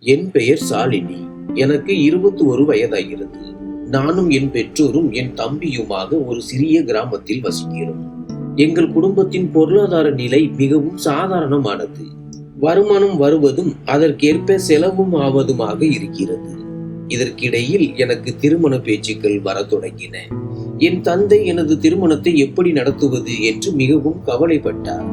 என் பெயர் சாலினி. எனக்கு இருபத்தி ஒரு வயதாகிறது. நானும் என் பெற்றோரும் என் தம்பியுமாக ஒரு சிறிய கிராமத்தில் வசிக்கிறோம். எங்கள் குடும்பத்தின் பொருளாதார நிலை மிகவும் சாதாரணமானது. வருமானம் வருவதும் அதற்கேற்ப செலவும் ஆவதுமாக இருக்கிறது. இதற்கிடையில் எனக்கு திருமண பேச்சுக்கள் வரத் தொடங்கின. என் தந்தை எனது திருமணத்தை எப்படி நடத்துவது என்று மிகவும் கவலைப்பட்டார்.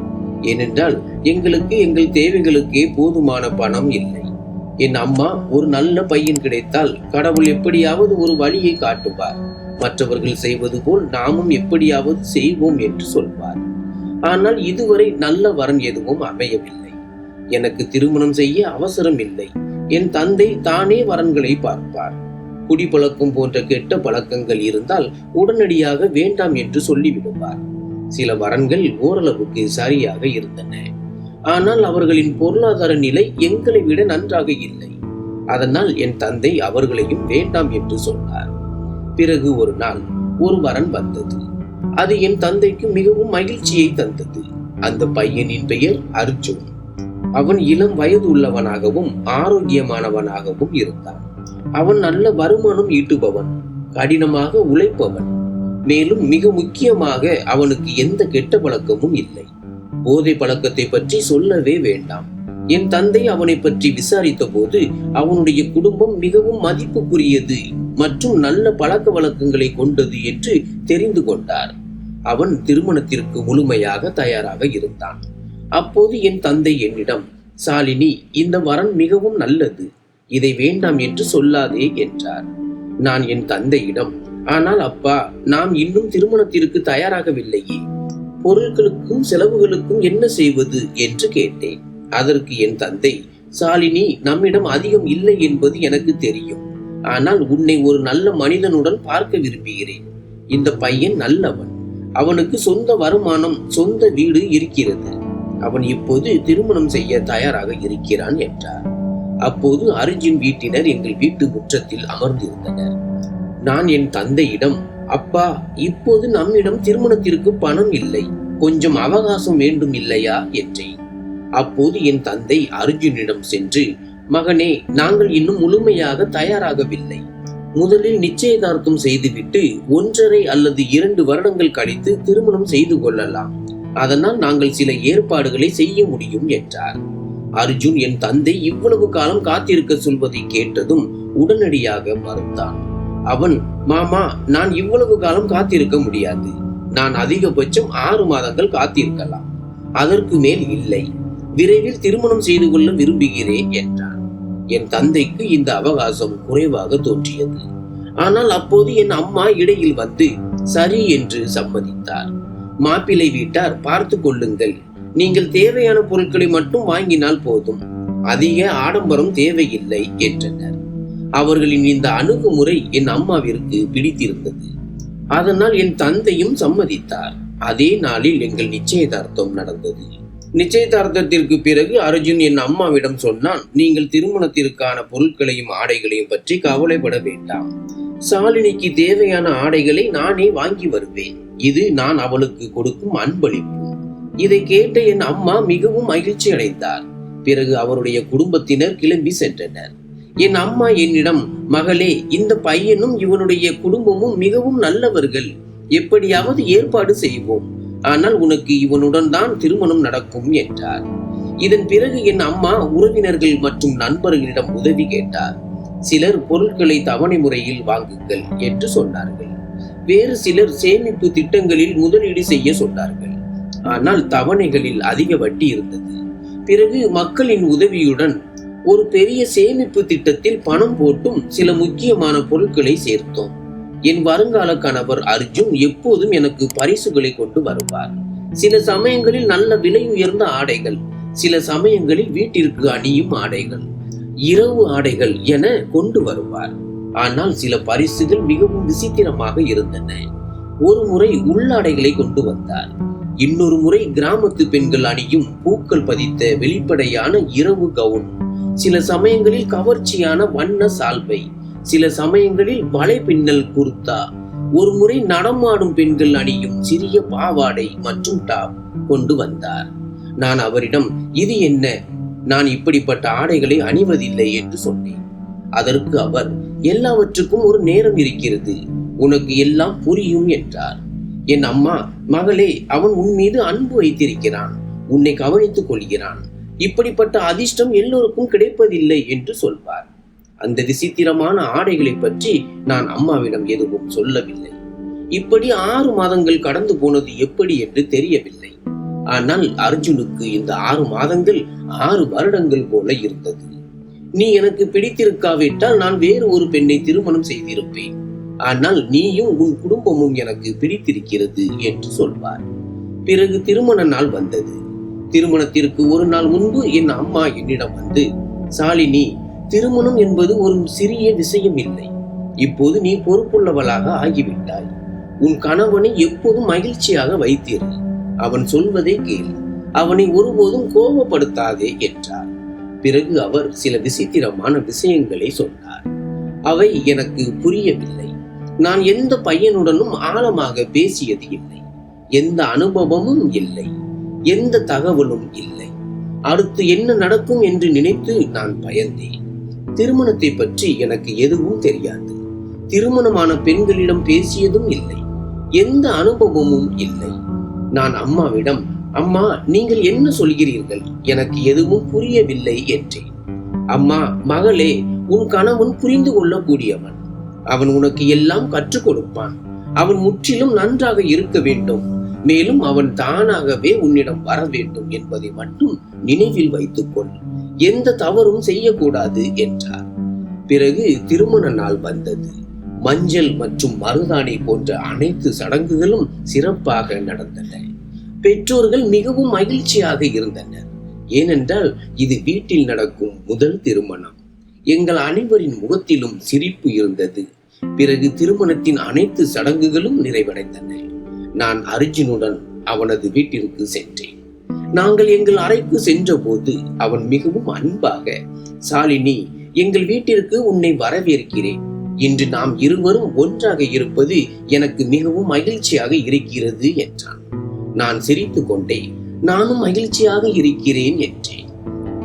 ஏனென்றால் எங்களுக்கு எங்கள் தேவைகளுக்கே போதுமான பணம் இல்லை. என் அம்மா ஒரு நல்ல பையன் கிடைத்தால் கடவுள் எப்படியாவது ஒரு வழியை காட்டுவார். மற்றவர்கள் செய்வது போல் நாமும் எப்படியாவது செய்வோம் என்று சொல்வார். ஆனால் இதுவரை நல்ல வரன் எதுவும் அமையவில்லை. எனக்கு திருமணம் செய்ய அவசரம் இல்லை. என் தந்தை தானே வரன்களை பார்ப்பார். குடிப்பழக்கம் போன்ற கெட்ட பழக்கங்கள் இருந்தால் உடனடியாக வேண்டாம் என்று சொல்லிவிடுவார். சில வரன்கள் ஓரளவுக்கு சரியாக இருந்தன. ஆனால் அவர்களின் பொருளாதார நிலை எங்களை விட நன்றாக இல்லை. அதனால் என் தந்தை அவர்களையும் வேண்டாம் என்று சொன்னார். பிறகு ஒரு நாள் ஒரு வரன் வந்தது. அது என் தந்தைக்கு மிகவும் மகிழ்ச்சியை தந்தது. அந்த பையனின் பெயர் அர்ஜுன். அவன் இளம் வயது உள்ளவனாகவும் ஆரோக்கியமானவனாகவும் இருந்தான். அவன் நல்ல வருமானம் ஈட்டுபவன் கடினமாக உழைப்பவன். மேலும் மிக முக்கியமாக அவனுக்கு எந்த கெட்ட பழக்கமும் இல்லை. போதை பழக்கத்தை பற்றி சொல்லவே வேண்டாம். என் தந்தை அவனை பற்றி விசாரித்த போது அவனுடைய குடும்பம் மிகவும் மதிப்புக்குரியது மற்றும் நல்ல பழக்க வழக்கங்களை கொண்டது என்று தெரிந்து கொண்டார். அவன் திருமணத்திற்கு முழுமையாக தயாராக இருந்தான். அப்போது என் தந்தை என்னிடம் சாலினி இந்த வரன் மிகவும் நல்லது. இதை வேண்டாம் என்று சொல்லாதே என்றார். நான் என் தந்தையிடம் ஆனால் அப்பா நாம் இன்னும் திருமணத்திற்கு தயாராகவில்லையே. பொருட்களுக்கும் செலவுகளுக்கும் என்ன செய்வது என்று கேட்டேன். அதற்கு என் தந்தை சாலினி நம்மிடம் அதிகம் இல்லை என்பது எனக்கு தெரியும். ஆனால் உன்னை ஒரு நல்ல மனிதனுடன் பார்க்க விரும்புகிறேன். இந்த பையன் நல்லவன். அவனுக்கு சொந்த வருமானம் சொந்த வீடு இருக்கிறது. அவன் இப்போது திருமணம் செய்ய தயாராக இருக்கிறான் என்றார். அப்போது அர்ஜுன் வீட்டினர் எங்கள் வீட்டு முற்றத்தில் அமர்ந்திருந்தனர். நான் என் தந்தையிடம் அப்பா இப்போது நம்மிடம் திருமணத்திற்கு பணம் இல்லை. கொஞ்சம் அவகாசம் வேண்டும் இல்லையா? என்றேன். அப்போது என் தந்தை அர்ஜுனிடம் சென்று மகனே நாங்கள் இன்னும் முழுமையாக தயாராகவில்லை. முதலில் நிச்சயதார்த்தம் செய்துவிட்டு ஒன்றரை அல்லது இரண்டு வருடங்கள் கழித்து திருமணம் செய்து கொள்ளலாம். அதனால் நாங்கள் சில ஏற்பாடுகளை செய்ய முடியும் என்றார். அர்ஜுன் என் தந்தை இவ்வளவு காலம் காத்திருக்க சொல்வதை கேட்டதும் உடனடியாக மறுத்தான். அவன் மாமா நான் இவ்வளவு காலம் காத்திருக்க முடியாது. நான் அதிகபட்சம் ஆறு மாதங்கள் காத்திருக்கலாம். அதற்கு மேல் இல்லை. விரைவில் திருமணம் செய்து கொள்ள விரும்புகிறேன் என்றான். என் தந்தைக்கு இந்த அவகாசம் குறைவாக தோன்றியது. ஆனால் அப்போது என் அம்மா இடையில் வந்து சரி என்று சம்மதித்தார். மாப்பிள்ளை வீட்டார் பார்த்து கொள்ளுங்கள். நீங்கள் தேவையான பொருட்களை மட்டும் வாங்கினால் போதும். அதிக ஆடம்பரம் தேவையில்லை என்றனர். அவர்களின் இந்த அணுகுமுறை என் அம்மாவிற்கு பிடித்திருந்தது. அதனால் என் தந்தையும் சம்மதித்தார். அதே நாளில் எங்கள் நிச்சயதார்த்தம் நடந்தது. நிச்சயதார்த்தத்திற்கு பிறகு அர்ஜுன் என் அம்மாவிடம் சொன்னான் நீங்கள் திருமணத்திற்கான பொருட்களையும் ஆடைகளையும் பற்றி கவலைப்பட வேண்டாம். சாலினிக்கு தேவையான ஆடைகளை நானே வாங்கி வருவேன். இது நான் அவளுக்கு கொடுக்கும் அன்பளிப்பு. இதை கேட்ட என் அம்மா மிகவும் மகிழ்ச்சி அடைந்தார் பிறகு அவருடைய குடும்பத்தினர் கிளம்பி சென்றனர். என் அம்மா என்னிடம் மகளே இந்த பையனும் இவனுடைய குடும்பமும் மிகவும் நல்லவர்கள். எப்படியாவது ஏற்பாடு செய்வோம். ஆனால் உனக்கு இவனுடன் தான் திருமணம் நடக்கும் என்றார். இதன் பிறகு என் அம்மா உறவினர்கள் மற்றும் நண்பர்களிடம் உதவி கேட்டார். சிலர் பொருட்களை தவணை முறையில் வாங்குங்கள் என்று சொன்னார்கள். வேறு சிலர் சேமிப்பு திட்டங்களில் முதலீடு செய்ய சொன்னார்கள். ஆனால் தவணைகளில் அதிக வட்டி இருந்தது. பிறகு மக்களின் உதவியுடன் ஒரு பெரிய சேமிப்பு திட்டத்தில் பணம் போட்டும் சில முக்கியமான பொருட்களை சேர்த்தோம். என் வருங்கால கணவர் அர்ஜுன் எப்போதும் எனக்கு பரிசுகளை கொண்டு வருவார். சில சமயங்களில் நல்ல விலை உயர்ந்த ஆடைகள் சில சமயங்களில் வீட்டிற்கு அணியும் ஆடைகள் இரவு ஆடைகள் என கொண்டு வருவார். ஆனால் சில பரிசுகள் மிகவும் விசித்திரமாக இருந்தன. ஒரு முறை உள்ளாடைகளை கொண்டு வந்தார். இன்னொரு முறை கிராமத்து பெண்கள் அணியும் பூக்கள் பதித்த வெளிப்படையான இரவு கவுன் சில சமயங்களில் கவர்ச்சியான வண்ண சால்வை சில சமயங்களில் வலை பின்னல் குர்தா. ஒரு முறை நடமாடும் பெண்கள் அணியும் சிறிய பாவாடை மற்றும் டாப் கொண்டு வந்தார். நான் அவரிடம் இது என்ன? நான் இப்படிப்பட்ட ஆடைகளை அணிவதில்லை என்று சொன்னேன். அதற்கு அவர் எல்லாவற்றுக்கும் ஒரு நேரம் இருக்கிறது. உனக்கு எல்லாம் புரியும் என்றார். என் அம்மா மகளே அவன் உன் மீது அன்பு வைத்திருக்கிறான். உன்னை கவனித்துக் கொள்கிறான். இப்படிப்பட்ட அதிர்ஷ்டம் எல்லோருக்கும் கிடைப்பதில்லை என்று சொல்வார். அந்த விசித்திரமான ஆடைகளை பற்றி நான் அம்மாவிடம் எதுவும் சொல்லவில்லை. இப்படி ஆறு மாதங்கள் கடந்து போனது எப்படி என்று தெரியவில்லை. ஆனால் அர்ஜுனுக்கு இந்த ஆறு மாதங்கள் ஆறு வருடங்கள் போல இருந்தது. நீ எனக்கு பிடித்திருக்காவிட்டால் நான் வேறு ஒரு பெண்ணை திருமணம் செய்திருப்பேன். ஆனால் நீயும் உன் குடும்பமும் எனக்கு பிடித்திருக்கிறது என்று சொல்வார். பிறகு திருமண நாள் வந்தது. திருமணத்திற்கு ஒரு நாள் முன்பு என் அம்மா என்னிடம் வந்து சாலினி திருமணம் என்பது ஒரு சிறிய விஷயம் இல்லை. இப்போது நீ பொறுப்புள்ளவளாக ஆகிவிட்டாய். உன் கணவனை எப்போதும் மகிழ்ச்சியாக வைத்தீர்கள் அவன் சொல்வதை கேள். அவனை ஒருபோதும் கோபப்படுத்தாதே என்றார். பிறகு அவர் சில விசித்திரமான விஷயங்களை சொன்னார். அவை எனக்கு புரியவில்லை. நான் எந்த பையனுடனும் ஆழமாக பேசியது இல்லை. எந்த அனுபவமும் இல்லை. எந்த தகவலும் இல்லை. அடுத்து என்ன நடக்கும் என்று நினைத்து நான் பயந்தேன். திருமணத்தை பற்றி எனக்கு எதுவும் தெரியாது. திருமணமான பெண்களிடம் பேசியதும் இல்லை. எந்த அனுபவமும் இல்லை. நான் அம்மாவிடம் அம்மா நீங்கள் என்ன சொல்கிறீர்கள்? எனக்கு எதுவும் புரியவில்லை என்றேன். அம்மா மகளே உன் கணவன் புரிந்து கொள்ளக்கூடியவன். அவன் உனக்கு எல்லாம் கற்றுக் கொடுப்பான். அவன் முற்றிலும் நன்றாக இருக்க வேண்டும். மேலும் அவன் தானாகவே உன்னிடம் வர வேண்டும் என்பதை மட்டும் நினைவில் வைத்துக்கொள். எந்த தவறும் செய்யக்கூடாது என்றார். பிறகு திருமண நாள் வந்தது. மஞ்சள் மற்றும் மருதாணி போன்ற அனைத்து சடங்குகளும் சிறப்பாக நடந்தன. பெற்றோர்கள் மிகவும் மகிழ்ச்சியாக இருந்தனர். ஏனென்றால் இது வீட்டில் நடக்கும் முதல் திருமணம். எங்கள் அனைவரின் முகத்திலும் சிரிப்பு இருந்தது. பிறகு திருமணத்தின் அனைத்து சடங்குகளும் நிறைவடைந்தன. நான் அர்ஜுனுடன் அவனது வீட்டிற்கு சென்றேன். நாங்கள் எங்கள் அறைக்கு சென்றபோது அவன் மிகவும் அன்பாக சாலினி எங்கள் வீட்டிற்கு உன்னை வரவேற்கிறேன். இன்று நாம் இருவரும் ஒன்றாக இருப்பது எனக்கு மிகவும் மகிழ்ச்சியாக இருக்கிறது என்றான். நான் சிரித்து கொண்டே நானும் மகிழ்ச்சியாக இருக்கிறேன் என்றேன்.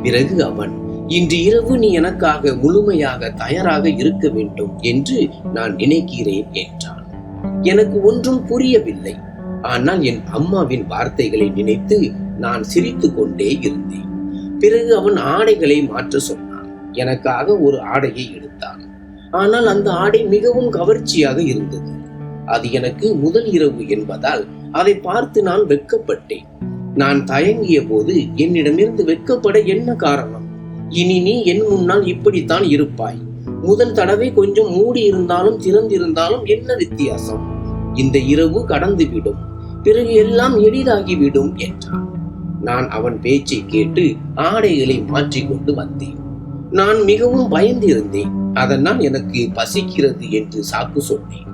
பிறகு அவன் இன்று இரவு நீ எனக்காக முழுமையாக தயாராக இருக்க வேண்டும் என்று நான் நினைக்கிறேன் என்றான். எனக்கு ஒன்றும் புரியவில்லை. ஆனால் என் அம்மாவின் வார்த்தைகளை நினைத்து நான் சிரித்துக் கொண்டே இருந்தேன். பிறகு அவன் ஆடைகளை மாற்ற சொன்னான். எனக்காக ஒரு ஆடையை எடுத்தான். ஆனால் அந்த ஆடை மிகவும் கவர்ச்சியாக இருந்தது. அது எனக்கு முதல் இரவு என்பதால் அதை பார்த்து நான் வெட்கப்பட்டேன். நான் தயங்கிய போது என்னிடமிருந்து வெட்கப்பட என்ன காரணம்? இனி நீ என் முன்னால் இப்படித்தான் இருப்பாய். முதல் தடவை கொஞ்சம் மூடி இருந்தாலும் திறந்திருந்தாலும் என்ன வித்தியாசம்? இந்த இரவு கடந்துவிடும். பிறகு எல்லாம் எளிதாகிவிடும் என்றான். நான் அவன் பேச்சை கேட்டு ஆடைகளை மாற்றிக்கொண்டு வந்தேன். நான் மிகவும் பயந்திருந்தேன். அதனால் எனக்கு பசிக்கிறது என்று சாக்கு சொன்னேன்.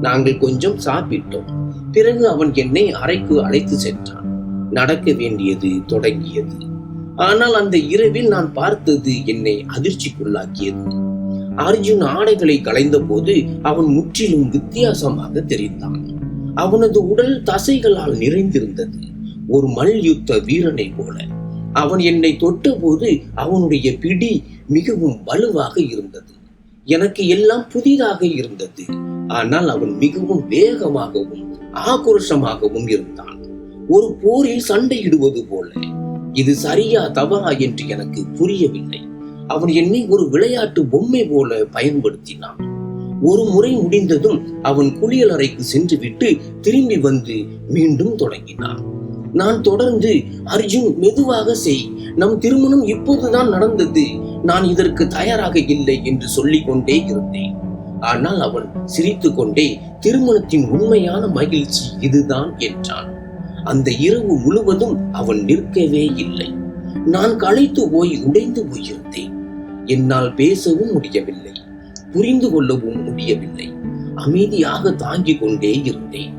நாங்கள் கொஞ்சம் சாப்பிட்டோம். பிறகு அவன் என்னை அறைக்கு அழைத்து சென்றான். நடக்க வேண்டியது தொடங்கியது. ஆனால் அந்த இரவில் நான் பார்த்தது என்னை அதிர்ச்சிக்குள்ளாக்கியது. அர்ஜுன் ஆடைகளை களைந்த போது அவன் முற்றிலும் வித்தியாசமாக தெரிந்தான். அவனது உடல் தசைகளால் நிறைந்திருந்தது. ஒரு மல்யுத்த வீரனை போல. அவன் என்னை தொட்டபோது அவனுடைய பிடி மிகவும் வலுவாக இருந்தது. எனக்கு எல்லாம் புதிதாக இருந்தது. ஆனால் அவன் மிகவும் வேகமாகவும் ஆக்ரோஷமாகவும் இருந்தான். ஒரு போரில் சண்டையிடுவது போல. இது சரியா தவறா என்று எனக்கு புரியவில்லை. அவன் என்னை ஒரு விளையாட்டு பொம்மை போல பயன்படுத்தினான். ஒரு முறை முடிந்ததும் அவன் குளியலறைக்கு சென்று விட்டு திரும்பி வந்து மீண்டும் தொடங்கினான். நான் தொடர்ந்து அர்ஜுன் மெதுவாக செய். நம் திருமணம் இப்போதுதான் நடந்தது. நான் இதற்கு தயாராக இல்லை என்று சொல்லிக் கொண்டே இருந்தேன். ஆனால் அவன் சிரித்து கொண்டே திருமணத்தின் உண்மையான மகிழ்ச்சி இதுதான் என்றான். அந்த இரவு முழுவதும் அவன் நிற்கவே இல்லை. நான் களைத்து போய் உடைந்து போயிருந்தேன். என்னால் பேசவும் முடியவில்லை புரிந்து கொள்ளவும் முடியவில்லை. அமைதியாக தாங்கிக் கொண்டே இருந்தேன்.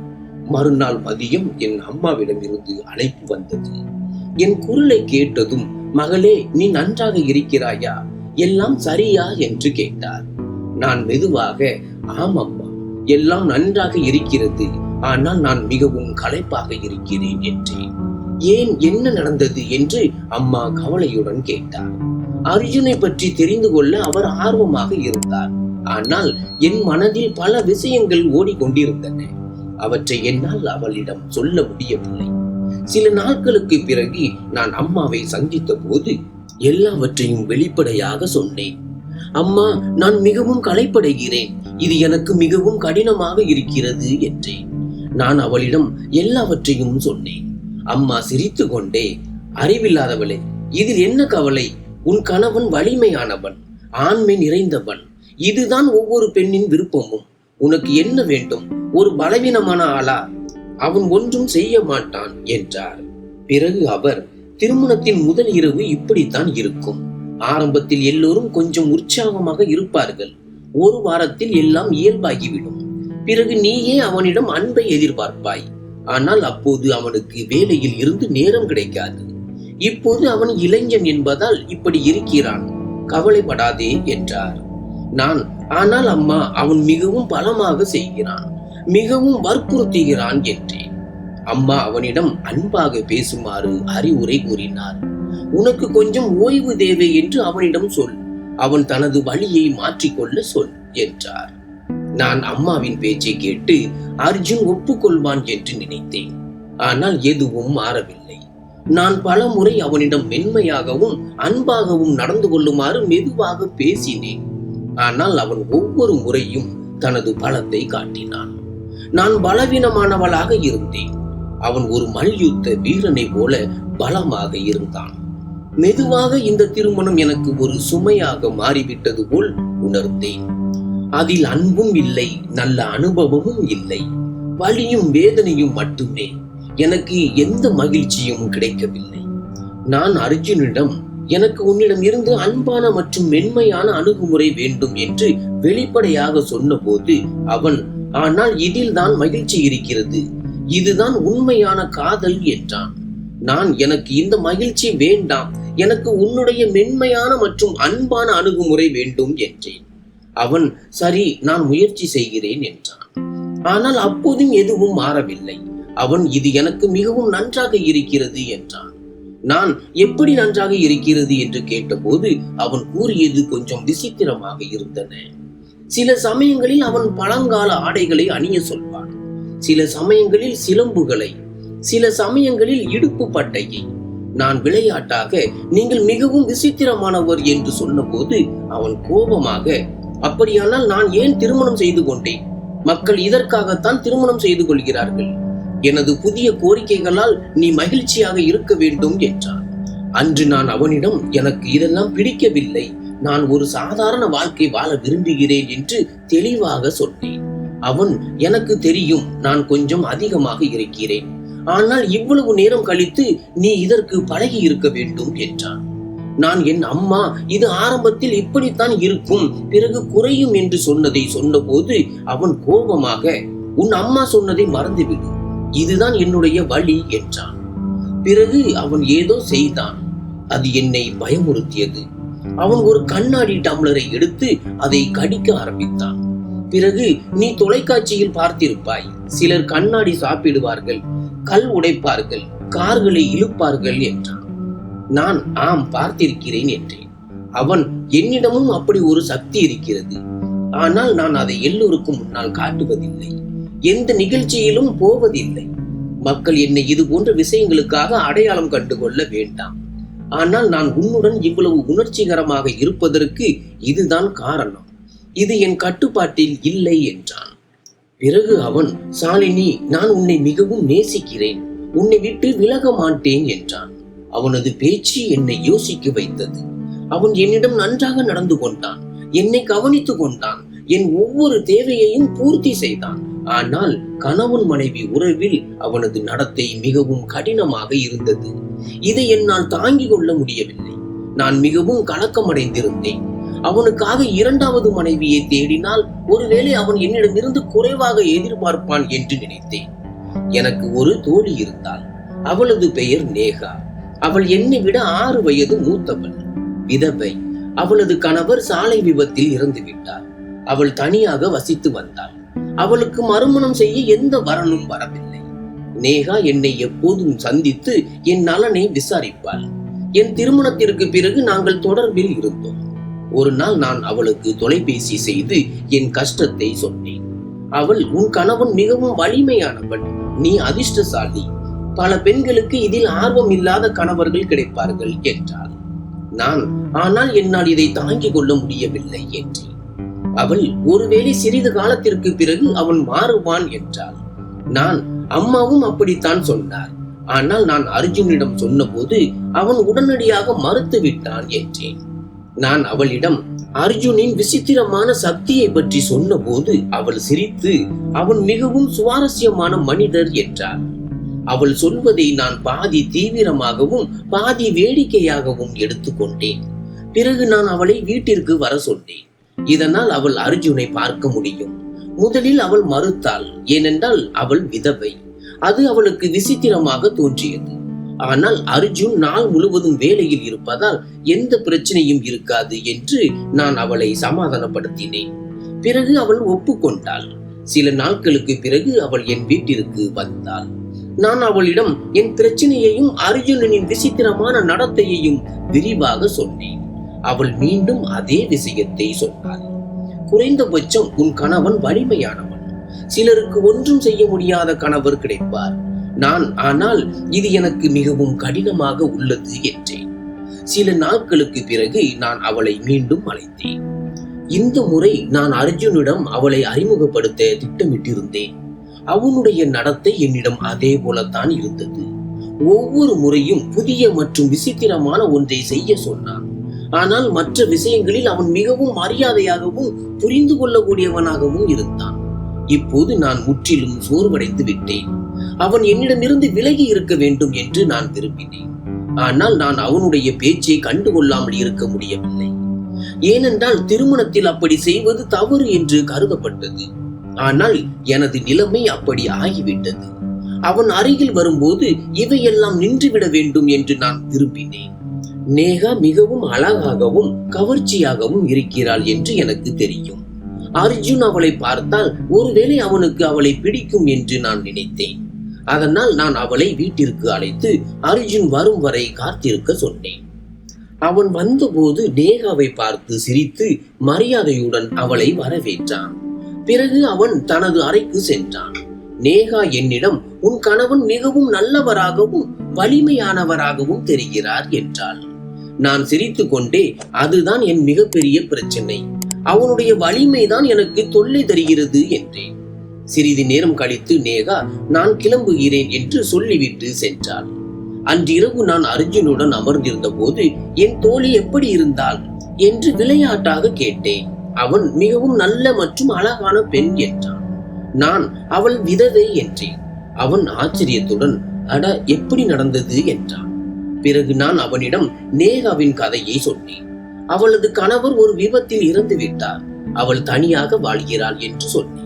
மறுநாள் மதியம் என் அம்மாவிடம் இருந்து அழைப்பு வந்தது. என் குரலை கேட்டதும் மகளே நீ நன்றாக இருக்கிறாயா? எல்லாம் சரியா? என்று கேட்டார். நான் மெதுவாக ஆமாம்மா எல்லாம் நன்றாக இருக்கிறது. ஆனால் நான் மிகவும் களைப்பாக இருக்கிறேன் என்றேன். ஏன் என்ன நடந்தது என்று அம்மா கவலையுடன் கேட்டார். அர்ஜுனை பற்றி தெரிந்து கொள்ள அவர் ஆர்வமாக இருந்தார். ஆனால் என் மனதில் பல விஷயங்கள் ஓடிக்கொண்டிருந்தன. அவற்றை என்னால் அவளிடம் சொல்ல முடியவில்லை. சில நாட்களுக்கு பிறகு நான் அம்மாவை சந்தித்த போது எல்லாவற்றையும் வெளிப்படையாக சொன்னேன். அம்மா நான் மிகவும் களைப்படைகிறேன். இது எனக்கு மிகவும் கடினமாக இருக்கிறது என்றேன். நான் அவளிடம் எல்லாவற்றையும் சொன்னேன். அம்மா சிரித்து கொண்டே அறிவில்லாதவளே இதில் என்ன கவலை? உன் கணவன் வலிமையானவன் ஆண்மை நிறைந்தவன். இதுதான் ஒவ்வொரு பெண்ணின் விருப்பமும். உனக்கு என்ன வேண்டும்? ஒரு பலவீனமான ஆளா? அவன் ஒன்றும் செய்ய மாட்டான் என்றார். பிறகு அவர் திருமணத்தின் முதல் இரவு இப்படித்தான் இருக்கும். ஆரம்பத்தில் எல்லோரும் கொஞ்சம் உற்சாகமாக இருப்பார்கள். ஒரு வாரத்தில் எல்லாம் இயல்பாகிவிடும். பிறகு நீயே அவனிடம் அன்பை எதிர்பார்ப்பாய். ஆனால் அப்போது அவனுக்கு வேலையில் இருந்து நேரம் கிடைக்காது. இப்போது அவன் இளைஞன் என்பதால் இப்படி இருக்கிறான். கவலைப்படாதே என்றார். நான் ஆனால் அம்மா அவன் மிகவும் பலமாக செய்கிறான். மிகவும் வற்புறுத்துகிறான் என்றேன். அம்மா அவனிடம் அன்பாக பேசுமாறு அறிவுரை கூறினார். உனக்கு கொஞ்சம் ஓய்வு தேவை என்று அவனிடம் சொல். அவன் தனது வழியை மாற்றிக்கொள்ள சொல் என்றார். நான் அம்மாவின் பேச்சை கேட்டு அர்ஜுன் ஒப்புக்கொள்வான் என்று நினைத்தேன். ஆனால் எதுவும் மாறவில்லை. நான் பல முறை அவனிடம் மென்மையாகவும் அன்பாகவும் நடந்து கொள்ளுமாறு மெதுவாக பேசினேன். ஆனால் அவன் ஒவ்வொரு முறையும் தனது பலத்தை காட்டினான். நான் பலவீனமானவளாக இருந்தேன். அவன் ஒரு மல்யுத்த வீரனை போல பலமாக இருந்தான். மெதுவாக இந்த திருமணம் எனக்கு ஒரு சுமையாக மாறிவிட்டது போல் உணர்ந்தேன். அதில் அன்பும் இல்லை நல்ல அனுபவமும் இல்லை. வலியும் வேதனையும் மட்டுமே. எனக்கு எந்த மகிழ்ச்சியும் கிடைக்கவில்லை. நான் அர்ஜுனிடம் எனக்கு உன்னிடம் இருந்து அன்பான மற்றும் மென்மையான அணுகுமுறை வேண்டும் என்று வெளிப்படையாக சொன்னபோது அவன் ஆனால் இதில் தான் மகிழ்ச்சி இருக்கிறது. இதுதான் உண்மையான காதல் என்றான். நான் எனக்கு இந்த மகிழ்ச்சி வேண்டாம். எனக்கு உன்னுடைய மென்மையான மற்றும் அன்பான அணுகுமுறை வேண்டும் என்றேன். அவன் சரி நான் முயற்சி செய்கிறேன் என்றான். ஆனால் அப்போதும் எதுவும் மாறவில்லை. அவன் இது எனக்கு மிகவும் நன்றாக இருக்கிறது என்றான். நான் எப்படி நன்றாக இருக்கிறது என்று கேட்டபோது அவன் கூறியது கொஞ்சம் விசித்திரமாக இருந்தன. சில சமயங்களில் அவன் பழங்கால ஆடைகளை அணிய சொல்வான். சில சமயங்களில் சிலம்புகளை சில சமயங்களில் இடுப்பு பட்டையை. நான் விளையாட்டாக நீங்கள் மிகவும் விசித்திரமானவர் என்று சொன்னபோது அவன் கோபமாக அப்படியானால் நான் ஏன் திருமணம் செய்து கொண்டேன்? மக்கள் இதற்காகத்தான் திருமணம் செய்து கொள்கிறார்கள். எனது புதிய கோரிக்கைகளால் நீ மகிழ்ச்சியாக இருக்க வேண்டும் என்றார். அன்று நான் அவனிடம் எனக்கு இதெல்லாம் பிடிக்கவில்லை. நான் ஒரு சாதாரண வாழ்க்கை வாழ விரும்புகிறேன் என்று தெளிவாக சொன்னேன். அவன் எனக்கு தெரியும் நான் கொஞ்சம் அதிகமாக இருக்கிறேன். ஆனால் இவ்வளவு நேரம் கழித்து நீ இதற்கு பழகி இருக்க வேண்டும் என்றான். நான் என் அம்மா இது ஆரம்பத்தில் இப்படித்தான் இருக்கும். பிறகு குறையும் என்று சொன்னதை சொன்னபோது அவன் கோபமாக உன் அம்மா சொன்னதை மறந்துவிடு. இதுதான் என்னுடைய வழி என்றான். பிறகு அவன் ஏதோ செய்தான். அது என்னை பயமுறுத்தியது. அவன் ஒரு கண்ணாடி டம்ளரை எடுத்து அதை கடிக்க ஆரம்பித்தான். பிறகு நீ தொலைக்காட்சியில் பார்த்திருப்பாய். சிலர் கண்ணாடி சாப்பிடுவார்கள் கல் உடைப்பார்கள் கார்களை இழுப்பார்கள் என்றான். நான் ஆம் பார்த்திருக்கிறேன் என்றேன். அவன் என்னிடமும் அப்படி ஒரு சக்தி இருக்கிறது. ஆனால் நான் அதை எல்லோருக்கும் முன்னால் காட்டுவதில்லை. எந்த நிகழ்ச்சியிலும் போவதில்லை. மக்கள் என்னை இது போன்ற விஷயங்களுக்காக அடையாளம் கண்டுகொள்ள வேண்டாம். ஆனால் நான் உன்னுடன் இவ்வளவு உணர்ச்சிகரமாக இருப்பதற்கு இதுதான் காரணம். இது என் கட்டுப்பாட்டில் இல்லை என்றான். பிறகு அவன் சாலினி நான் உன்னை மிகவும் நேசிக்கிறேன். உன்னை விட்டு விலக மாட்டேன் என்றான். அவனது பேச்சு என்னை யோசிக்க வைத்தது. அவன் என்னிடம் நன்றாக நடந்து கொண்டான். என்னை கவனித்துக் கொண்டான். என் ஒவ்வொரு தேவையையும் பூர்த்தி செய்தான். ஆனால் கணவன் மனைவி உறவில் அவனது நடத்தை மிகவும் கடினமாக இருந்தது. இதை என்னால் தாங்கிக் கொள்ள முடியவில்லை. நான் மிகவும் கலக்கமடைந்திருந்தேன். அவனுக்காக இரண்டாவது மனைவியை தேடினால் ஒருவேளை அவன் என்னிடமிருந்து குறைவாக எதிர்பார்ப்பான் என்று நினைத்தேன். எனக்கு ஒரு தோழி இருந்தாள். அவளது பெயர் நேகா. அவள் என்னை விட ஆறு வயது மூத்தவள். விதவை. அவளது கணவர் சாலை விபத்தில் இறந்து விட்டார் அவள் தனியாக வசித்து வந்தாள். அவளுக்கு மறுமணம் செய்ய எந்த வரனும் வரவில்லை. நேகா என்னை எப்போதும் சந்தித்து என் நலனை விசாரிப்பாள். என் திருமணத்திற்கு பிறகு நாங்கள் தொடர்பில் இருந்தோம். ஒரு நாள் நான் அவளுக்கு தொலைபேசி செய்து என் கஷ்டத்தை சொன்னேன். அவள் உன் கணவன் மிகவும் வலிமையானவன் நீ அதிர்ஷ்டசாலி. பல பெண்களுக்கு இதில் ஆர்வம் இல்லாத கணவர்கள் கிடைப்பார்கள் என்றாள். நான் ஆனால் என்னால் இதை தாங்கிக் கொள்ள முடியவில்லை என்றேன். அவள் ஒருவேளை சிறிது காலத்திற்கு பிறகு அவன் மாறுவான் என்றாள். நான் அம்மாவும் அப்படித்தான் சொன்னார். ஆனால் நான் அர்ஜுனிடம் சொன்னபோது அவன் உடனடியாக மறுத்து விட்டான் என்றேன். நான் அவளிடம் அர்ஜுனின் விசித்திரமான சக்தியை பற்றி சொன்னபோது அவள் சிரித்து அவன் மிகவும் சுவாரஸ்யமான மனிதர் என்றார் அவள் சொல்வதை நான் பாதி தீவிரமாகவும் பாதி வேடிக்கையாகவும் எடுத்துக்கொண்டேன். பிறகு நான் அவளை வீட்டிற்கு வர சொன்னேன். இதனால் அவள் அர்ஜுனை பார்க்க முடியும். முதலில் அவள் மறுத்தாள் ஏனென்றால் அவள் விதவை. அது அவளுக்கு விசித்திரமாக தோன்றியது. ஆனால் அர்ஜுன் நாள் முழுவதும் வேலையில் இருப்பதால் எந்த பிரச்சனையும் இருக்காது என்று நான் அவளை சமாதானப்படுத்தினேன். பிறகு அவள் ஒப்புக்கொண்டாள். சில நாட்களுக்கு பிறகு அவள் என் வீட்டிற்கு வந்தாள். நான் அவளிடம் என் பிரச்சனையையும் அர்ஜுனனின் விசித்திரமான நடத்தையையும் விரிவாக சொன்னேன். அவள் மீண்டும் அதே விஷயத்தை சொன்னாள். குறைந்தபட்சம் உன் கணவன் வலிமையானவன். சிலருக்கு ஒன்றும் செய்ய முடியாத கணவர் கிடைப்பார். நான் ஆனால் இது எனக்கு மிகவும் கடினமாக உள்ளது என்றேன். சில நாட்களுக்கு பிறகு நான் அவளை மீண்டும் அழைத்தேன். இந்த முறை நான் அர்ஜுனிடம் அவளை அறிமுகப்படுத்த திட்டமிட்டிருந்தேன். அவனுடைய நடத்தை என்னிடம் அதே போலத்தான் இருந்தது. ஒவ்வொரு முறையும் புதிய மற்றும் விசித்திரமான ஒன்றை செய்ய சொன்னான். ஆனால் மற்ற விஷயங்களில் அவன் மிகவும் மரியாதையாகவும் புரிந்து கொள்ளக்கூடியவனாகவும் இருந்தான். இப்போது நான் முற்றிலும் சோர்வடைந்து விட்டேன். அவன் என்னிடமிருந்து விலகி இருக்க வேண்டும் என்று நான் விரும்பினேன். ஆனால் நான் அவனுடைய பேச்சை கண்டுகொள்ளாமல் இருக்க முடியவில்லை. ஏனென்றால் திருமணத்தில் அப்படி செய்வது தவறு என்று கருதப்பட்டது. ஆனால் எனது நிலைமை அப்படி ஆகிவிட்டது. அவன் அருகில் வரும்போது இவையெல்லாம் நின்றுவிட வேண்டும் என்று நான் திரும்பினேன் நேகா மிகவும் அழகாகவும் கவர்ச்சியாகவும் இருக்கிறாள் என்று எனக்கு தெரியும். அர்ஜுன் அவளை பார்த்தால் ஒருவேளை அவனுக்கு அவளை பிடிக்கும் என்று நான் நினைத்தேன். அதனால் நான் அவளை வீட்டிற்கு அழைத்து அர்ஜுன் வரும் வரை காத்திருக்க சொன்னேன். அவன் வந்தபோது நேகாவை பார்த்து சிரித்து மரியாதையுடன் அவளை வரவேற்றான். பிறகு அவன் தனது அறைக்கு சென்றான். நேகா என்னிடம் உன் கணவன் மிகவும் நல்லவராகவும் வலிமையானவராகவும் தெரிகிறார் என்றாள். நான் சிரித்து கொண்டே அதுதான் என் மிகப்பெரிய பிரச்சனை. அவனுடைய வலிமைதான் எனக்கு தொல்லை தருகிறது என்றேன். சிறிது நேரம் கழித்து நேகா நான் கிளம்புகிறேன் என்று சொல்லிவிட்டு சென்றாள். அன்றிரவு நான் அர்ஜுனுடன் அமர்ந்திருந்த போது என் தோழி எப்படி இருந்தாள்? என்று விளையாட்டாக கேட்டேன். அவன் மிகவும் நல்ல மற்றும் அழகான பெண் என்றான். நான் அவள் விதவை என்றேன். அவன் ஆச்சரியத்துடன் அட எப்படி நடந்தது? என்றான். பிறகு நான் அவனிடம் நேகாவின் கதையை சொன்னேன். அவளது கணவர் ஒரு விபத்தில் இறந்து விட்டார். அவள் தனியாக வாழ்கிறாள் என்று சொன்னேன்.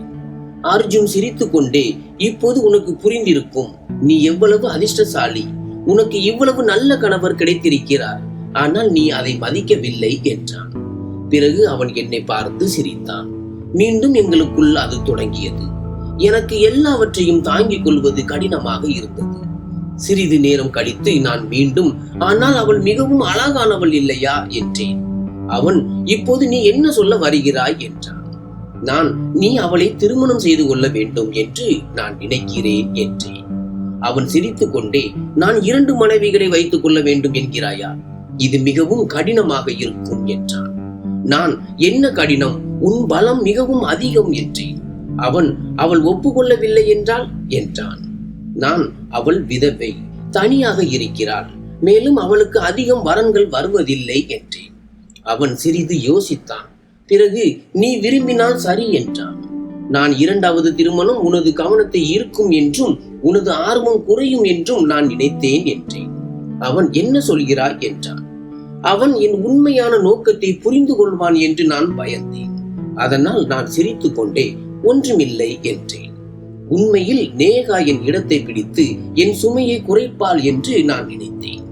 அர்ஜுன் சிரித்து கொண்டே இப்போது உனக்கு புரிந்திருக்கும். நீ எவ்வளவு அதிர்ஷ்டசாலி. உனக்கு இவ்வளவு நல்ல கணவர் கிடைத்திருக்கிறார். ஆனால் நீ அதை மதிக்கவில்லை என்றான். பிறகு அவன் என்னை பார்த்து சிரித்தான். மீண்டும் எங்களுக்குள் அது தொடங்கியது. எனக்கு எல்லாவற்றையும் தாங்கிக் கொள்வது கடினமாக இருந்தது. சிறிது நேரம் கழித்து நான் மீண்டும் ஆனால் அவள் மிகவும் அழகானவள் இல்லையா? என்றேன். அவன் இப்போது நீ என்ன சொல்ல வருகிறாய்? என்றான். நான் நீ அவளை திருமணம் செய்து கொள்ள வேண்டும் என்று நான் நினைக்கிறேன் என்றேன். அவன் சிரித்துக் கொண்டே நான் இரண்டு மனைவிகளை வைத்துக் கொள்ள வேண்டும் என்கிறாயா? இது மிகவும் கடினமாக இருக்கும் என்றான். நான் என்ன கடினம்? உன் பலம் மிகவும் அதிகம் என்றேன் அவன் அவள் ஒப்புக்கொள்ளவில்லை என்றால் என்றான். நான் அவள் விதவை தனியாக இருக்கிறாள். மேலும் அவளுக்கு அதிகம் வரன்கள் வருவதில்லை என்றேன். அவன் சிறிது யோசித்தான். பிறகு நீ விரும்பினால் சரி என்றான். நான் இரண்டாவது திருமணம் உனது கவனத்தை ஈர்க்கும் என்றும் உனது ஆர்வம் குறையும் என்றும் நான் நினைத்தேன் என்றேன். அவன் என்ன சொல்கிறாய்? என்றான். அவன் என் உண்மையான நோக்கத்தை புரிந்து கொள்வான் என்று நான் பயந்தேன். அதனால் நான் சிரித்துக் கொண்டே ஒன்றுமில்லை என்றேன். உண்மையில் நேகா என் இடத்தை பிடித்து என் சுமையை குறைப்பாள் என்று நான் நினைத்தேன்.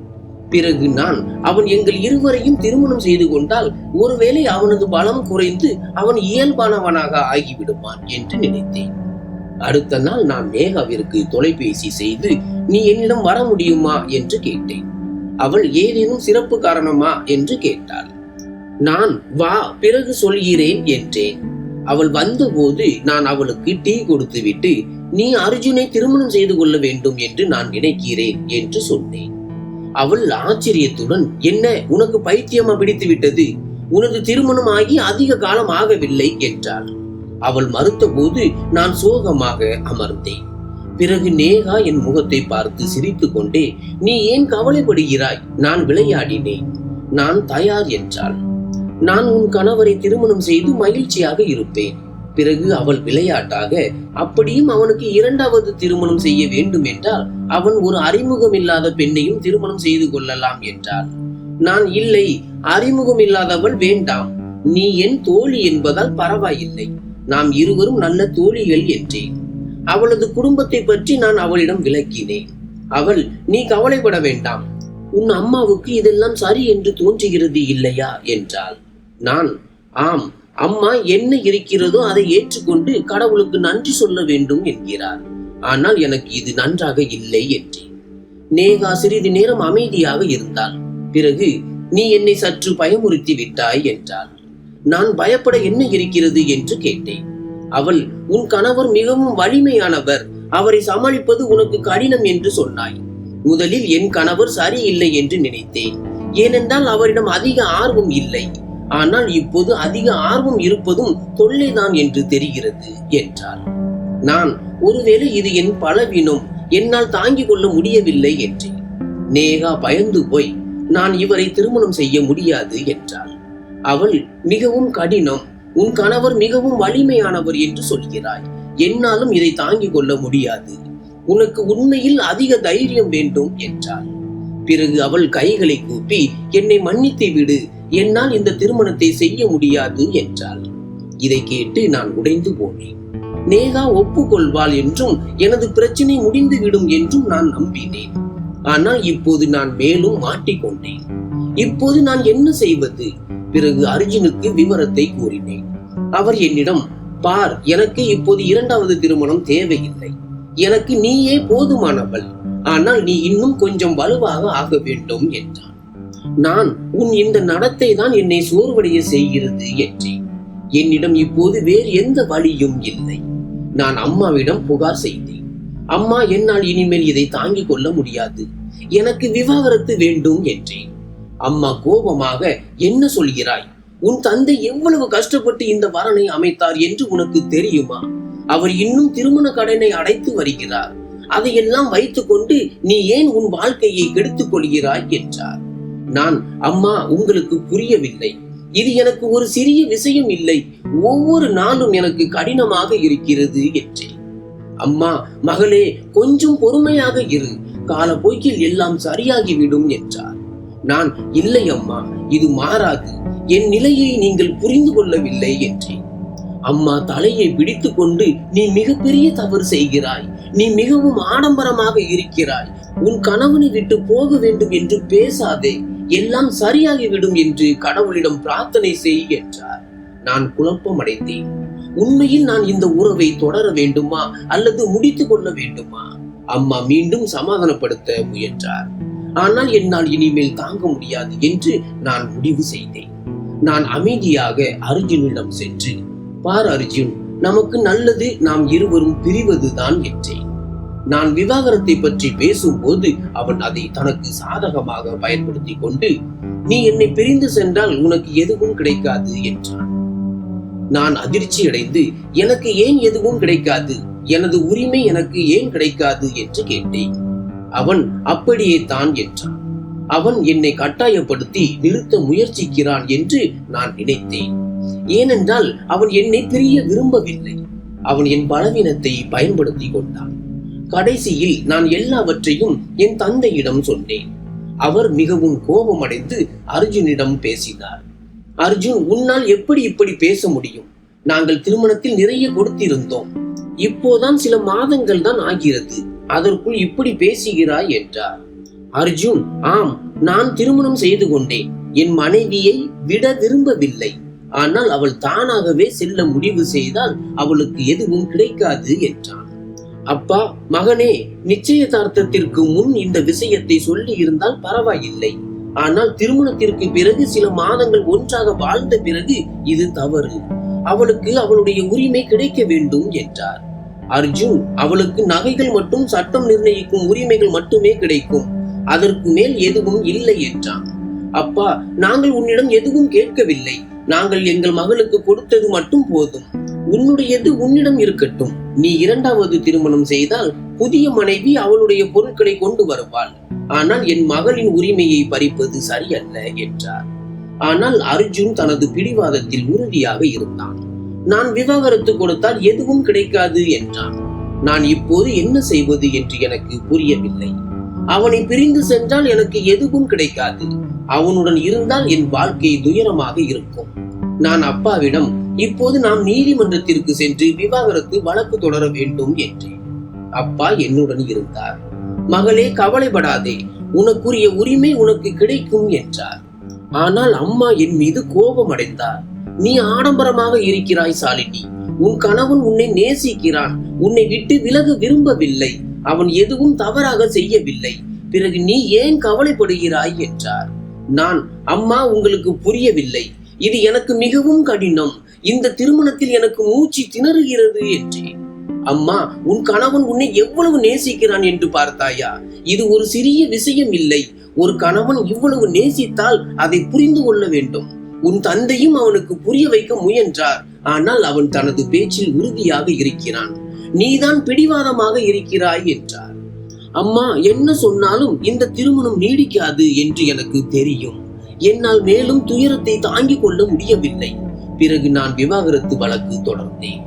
பிறகு நான் அவன் எங்கள் இருவரையும் திருமணம் செய்து கொண்டால் ஒருவேளை அவனது பலம் குறைந்து அவன் இயல்பானவனாக ஆகிவிடுவான் என்று நினைத்தேன். அடுத்த நாள் நான் நேகாவிற்கு தொலைபேசி செய்து நீ என்னிடம் வர முடியுமா? என்று கேட்டேன். அவள் ஏதேனும் சிறப்பு காரணமா என்று கேட்டாள். நான் வா பிறகு சொல்கிறேன் என்றேன். அவள் வந்தபோது நான் அவளுக்கு டீ கொடுத்துவிட்டு நீ அர்ஜுனை திருமணம் செய்து கொள்ள வேண்டும் என்று நான் நினைக்கிறேன் என்று சொன்னேன். அவள் ஆச்சரியத்துடன் என்ன உனக்கு பைத்தியமா பிடித்து விட்டது? உனது திருமணம் ஆகி அதிக காலம் ஆகவில்லை என்றாள். அவள் மறுத்தபோது நான் சோகமாக அமர்ந்தேன். பிறகு நேகா என் முகத்தை பார்த்து சிரித்துக்கொண்டே நீ ஏன் கவலைப்படுகிறாய்? நான் விளையாடினேன். நான் தயார் என்றாள். நான் உன் கணவரை திருமணம் செய்து மகிழ்ச்சியாக இருப்பேன். பிறகு அவள் விளையாட்டாக அப்படியும் அவனுக்கு இரண்டாவது திருமணம் செய்ய வேண்டும் என்றால் அவன் ஒரு அறிமுகம் இல்லாத பெண்ணையும் திருமணம் செய்து கொள்ளலாம் என்றாள். நான் இல்லை அறிமுகம் இல்லாதவள் வேண்டாம். நீ என் தோழி என்பதால் பரவாயில்லை. நாம் இருவரும் நல்ல தோழிகள் என்றேன். அவளது குடும்பத்தை பற்றி நான் அவளிடம் விளக்கினேன். அவள் நீ கவலைப்பட வேண்டாம். உன் அம்மாவுக்கு இதெல்லாம் சரி என்று தோன்றுகிறது இல்லையா? என்றாள். நான் ஆம் அம்மா என்ன இருக்கிறதோ அதை ஏற்றுக்கொண்டு கடவுளுக்கு நன்றி சொல்ல வேண்டும் என்கிறார். ஆனால் எனக்கு இது நன்றாக இல்லை என்றேன். நேகா சிறிது நேரம் அமைதியாக இருந்தாள். பிறகு நீ என்னை சற்று பயமுறுத்தி விட்டாய் என்றாள். நான் பயப்பட என்ன இருக்கிறது? என்று கேட்டேன். அவள் உன் கணவர் மிகவும் வலிமையானவர். அவரை சமாளிப்பது உனக்கு கடினம் என்று சொன்னாய். முதலில் என் கணவர் சரியில்லை என்று நினைத்தேன். ஏனென்றால் அவரிடம் அதிக ஆர்வம் இல்லை. ஆனால் இப்போது அதிக ஆர்வம் இருப்பதும் தொல்லைதான் என்று தெரிகிறது என்றாள். நான் ஒருவேளை இது என் பலவீனம். என்னால் தாங்கிக் கொள்ள முடியவில்லை என்றேன். நேகா பயந்து போய். நான் இவரை திருமணம் செய்ய முடியாது என்றாள். அவள் மிகவும் கடினம். உன் கணவர் மிகவும் வலிமையானவர் என்று சொல்கிறாய். என்னாலும் இதை தாங்கிக் கொள்ள முடியாது. உனக்கு உண்மையில் அதிக தைரியம் வேண்டும் என்றாள். பிறகு அவள் கைகளை கூப்பி என்னை மன்னித்து விடு. என்னால் இந்த திருமணத்தை செய்ய முடியாது என்றாள். இதை கேட்டு நான் உடைந்து போனேன். நேகா ஒப்புக்கொள்வாள் என்றும் எனது பிரச்சனை முடிந்து விடும் என்றும் நான் நம்பினேன். ஆனால் இப்போது நான் மேலும் மாட்டிக்கொண்டேன். இப்போது நான் என்ன செய்வது? பிறகு அர்ஜுனுக்கு விவரத்தை கூறினேன். அவர் என்னிடம் பார் எனக்கு இப்போது இரண்டாவது திருமணம் தேவையில்லை. எனக்கு நீயே போதுமானவள். ஆனால் நீ இன்னும் கொஞ்சம் வலுவாக ஆக வேண்டும் என்றான். நான் உன் இந்த நடத்தை தான் என்னை சோர்வடைய செய்கிறது என்றேன். என்னிடம் இப்போது வேறு எந்த வழியும் இல்லை. நான் அம்மாவிடம் புகார் செய்தேன். அம்மா என்னால் இனிமேல் இதை தாங்கிக் கொள்ள முடியாது. எனக்கு விவாகரத்து வேண்டும் என்றேன். அம்மா கோபமாக என்ன சொல்கிறாய்? உன் தந்தை எவ்வளவு கஷ்டப்பட்டு இந்த வரனை அமைத்தார் என்று உனக்கு தெரியுமா? அவர் இன்னும் திருமண கடனை அடைத்து வருகிறார். அதையெல்லாம் வைத்துக்கொண்டு நீ ஏன் உன் வாழ்க்கையை கெடுத்துக் கொள்கிறாய்? என்றார். நான் அம்மா உங்களுக்கு புரியவில்லை. இது எனக்கு ஒரு சிறிய விஷயம் இல்லை. ஒவ்வொரு நாளும் எனக்கு கடினமாக இருக்கிறது என்றேன். அம்மா மகளே கொஞ்சம் பொறுமையாக இரு. காலப்போக்கில் எல்லாம் சரியாகிவிடும் என்றார். நான் இல்லை அம்மா இது மாறாது. என் நிலையை நீங்கள் புரிந்து கொள்ளவில்லை என்றேன். அம்மா தலையை பிடித்துக் கொண்டு நீ மிகப்பெரிய தவறு செய்கிறாய். நீ மிகவும் ஆடம்பரமாக இருக்கிறாய். உன் கணவனை விட்டு போக வேண்டும் என்று பேசாதே. எல்லாம் சரியாகிவிடும் என்று கடவுளிடம் பிரார்த்தனை செய் என்றார். நான் குழப்பம் அடைந்தேன் உண்மையில் நான் இந்த உறவை தொடர வேண்டுமா அல்லது முடித்துக் கொள்ள வேண்டுமா? அம்மா மீண்டும் சமாதானப்படுத்த முயன்றார். ஆனால் என்னால் இனிமேல் தாங்க முடியாது என்று நான் முடிவு செய்தேன். நான் அமைதியாக அர்ஜுனிடம் சென்று பார் அர்ஜுன் நமக்கு நல்லது நாம் இருவரும் பிரிவதுதான் என்றேன் நான் விவாகரத்தை பற்றி பேசும்போது அவன் அதை தனக்கு சாதகமாக பயன்படுத்தி கொண்டு நீ என்னை பிரிந்து சென்றால் உனக்கு எதுவும் கிடைக்காது என்றான். நான் அதிர்ச்சி அடைந்து எனக்கு ஏன் எதுவும் கிடைக்காது? எனது உரிமை எனக்கு ஏன் கிடைக்காது? என்று கேட்டேன். அவன் அப்படியே தான் என்றான். அவன் என்னை கட்டாயப்படுத்தி நிறுத்த முயற்சிக்கிறான் என்று நான் நினைத்தேன். ஏனென்றால் அவன் என்னை பிரிய விரும்பவில்லை. அவன் என் பலவீனத்தை பயன்படுத்தி கொண்டான். கடைசியில் நான் எல்லாவற்றையும் என் தந்தையிடம் சொன்னேன். அவர் மிகவும் கோபமடைந்து அர்ஜுனிடம் பேசினார். அர்ஜுன் உன்னால் எப்படி இப்படி பேச முடியும்? நாங்கள் திருமணத்தில் நிறைய கொடுத்திருந்தோம். இப்போதான் சில மாதங்கள் தான் ஆகிறது. அதற்குள் இப்படி பேசுகிறாய் என்றார். அர்ஜுன் ஆம் நான் திருமணம் செய்து கொண்டேன். என் மனைவியை விட விரும்பவில்லை. ஆனால் அவள் தானாகவே செல்ல முடிவு செய்தால் அவளுக்கு எதுவும் கிடைக்காது என்றான். அப்பா மகனே நிச்சயதார்த்தத்திற்கு முன் இந்த விஷயத்தை சொல்லி இருந்தால் பரவாயில்லை. ஆனால் திருமணத்திற்கு பிறகு சில மாதங்கள் ஒன்றாக வாழ்ந்த பிறகு இது தவறு. அவளுக்கு அவளுடைய உரிமை கிடைக்க வேண்டும் என்றார். அர்ஜுன் அவளுக்கு நகைகள் மட்டும் சட்டம் நிர்ணயிக்கும் உரிமைகள் மட்டுமே கிடைக்கும். அதற்கு மேல் எதுவும் இல்லை என்றான். அப்பா நாங்கள் உன்னிடம் எதுவும் கேட்கவில்லை. நாங்கள் எங்கள் மகளுக்கு கொடுத்தது மட்டும் போதும். உன்னுடையது உன்னிடம் இருக்கட்டும். நீ இரண்டாவது திருமணம் செய்தால் புதிய மனைவி அவளுடைய பொருட்களை கொண்டு வருவாள். ஆனால் என் மகளின் உரிமையை பறிப்பது சரியல்ல என்றார். ஆனால் அர்ஜுன் தனது பிடிவாதத்தில் உறுதியாக இருந்தான். நான் விவாகரத்து கொடுத்தால் எதுவும் கிடைக்காது என்றான். நான் இப்போது என்ன செய்வது என்று எனக்கு புரியவில்லை. அவனை பிரிந்து சென்றால் எனக்கு எதுவும் கிடைக்காது. அவனுடன் இருந்தால் என் வாழ்க்கை துயரமாக இருக்கும். நான் அப்பாவிடம் இப்போது நாம் நீதிமன்றத்திற்கு சென்று விவாகரத்து வழக்கு தொடர வேண்டும் என்றேன். அப்பா என்னுடன் இருந்தார். மகளே கவலைப்படாதே. உனக்குரிய உரிமை உனக்கு கிடைக்கும் என்றார். ஆனால் அம்மா என் மீது கோபம் அடைந்தார். நீ ஆடம்பரமாக இருக்கிறாய் சாலினி. உன் கணவன் உன்னை நேசிக்கிறான். உன்னை விட்டு விலக விரும்பவில்லை. அவன் எதுவும் தவறாக செய்யவில்லை. பிறகு நீ ஏன் கவலைப்படுகிறாய் என்றார். நான் அம்மா உங்களுக்கு புரியவில்லை. இது எனக்கு மிகவும் கடினம். இந்த திருமணத்தில் எனக்கு மூச்சு திணறுகிறது என்றேன். அம்மா உன் கணவன் உன்னை எவ்வளவு நேசிக்கிறான் என்று பார்த்தாயா? இது ஒரு சிறிய விஷயம் இல்லை. ஒரு கணவன் இவ்வளவு நேசித்தால் அதை புரிந்து கொள்ள வேண்டும். உன் தந்தையும் அவனுக்கு புரிய வைக்க முயன்றார். ஆனால் அவன் தனது பேச்சில் உறுதியாக இருக்கிறான். நீதான் பிடிவாதமாக இருக்கிறாய் என்றார். அம்மா என்ன சொன்னாலும் இந்த திருமணம் நீடிக்காது என்று எனக்கு தெரியும். என்னால் மேலும் துயரத்தை தாங்கிக் கொள்ள முடியவில்லை. பிறகு நான் விவாகரத்து வழக்கு தொடர்ந்தேன்.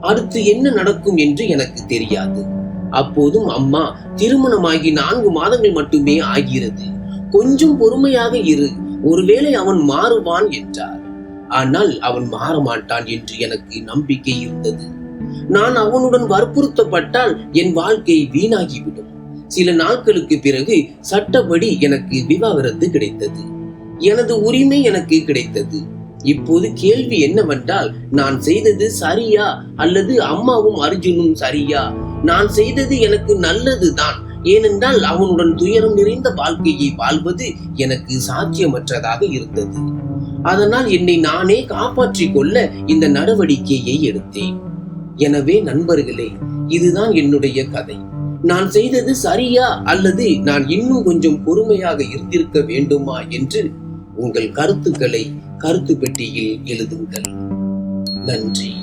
அடுத்து என்ன நடக்கும் என்று எனக்கு தெரியாது. அப்போதும் அம்மா திருமணமாகி நான்கு மாதங்கள் மட்டுமே ஆகிறது. கொஞ்சம் பொறுமையாக இரு. ஒருவேளை அவன் மாறுவான் என்றார். ஆனால் அவன் மாற மாட்டான் என்று எனக்கு நம்பிக்கை இருந்தது. நான் அவனுடன் வற்புறுத்தப்பட்டால் என் வாழ்க்கை வீணாகிவிடும். சில நாட்களுக்கு பிறகு சட்டப்படி எனக்கு விவாகரத்து கிடைத்தது. எனது உரிமை எனக்கு கிடைத்தது. இப்போது கேள்வி என்னவென்றால் நான் செய்தது சரியா அல்லது அம்மாவும் அர்ஜுனும் சரியா? நான் செய்தது எனக்கு நல்லதுதான். ஏனென்றால் அவனுடன் துயரம் நிறைந்த வாழ்க்கையை வாழ்வது எனக்கு சாத்தியமற்றதாக இருந்தது. அதனால் என்னை நானே காப்பாற்றிக் கொள்ள இந்த நடவடிக்கையை எடுத்தேன். எனவே நண்பர்களே இதுதான் என்னுடைய கதை. நான் செய்தது சரியா அல்லது நான் இன்னும் கொஞ்சம் பொறுமையாக இருந்திருக்க வேண்டுமா என்று உங்கள் கருத்துக்களை கருத்து பெட்டியில் எழுதுங்கள். நன்றி.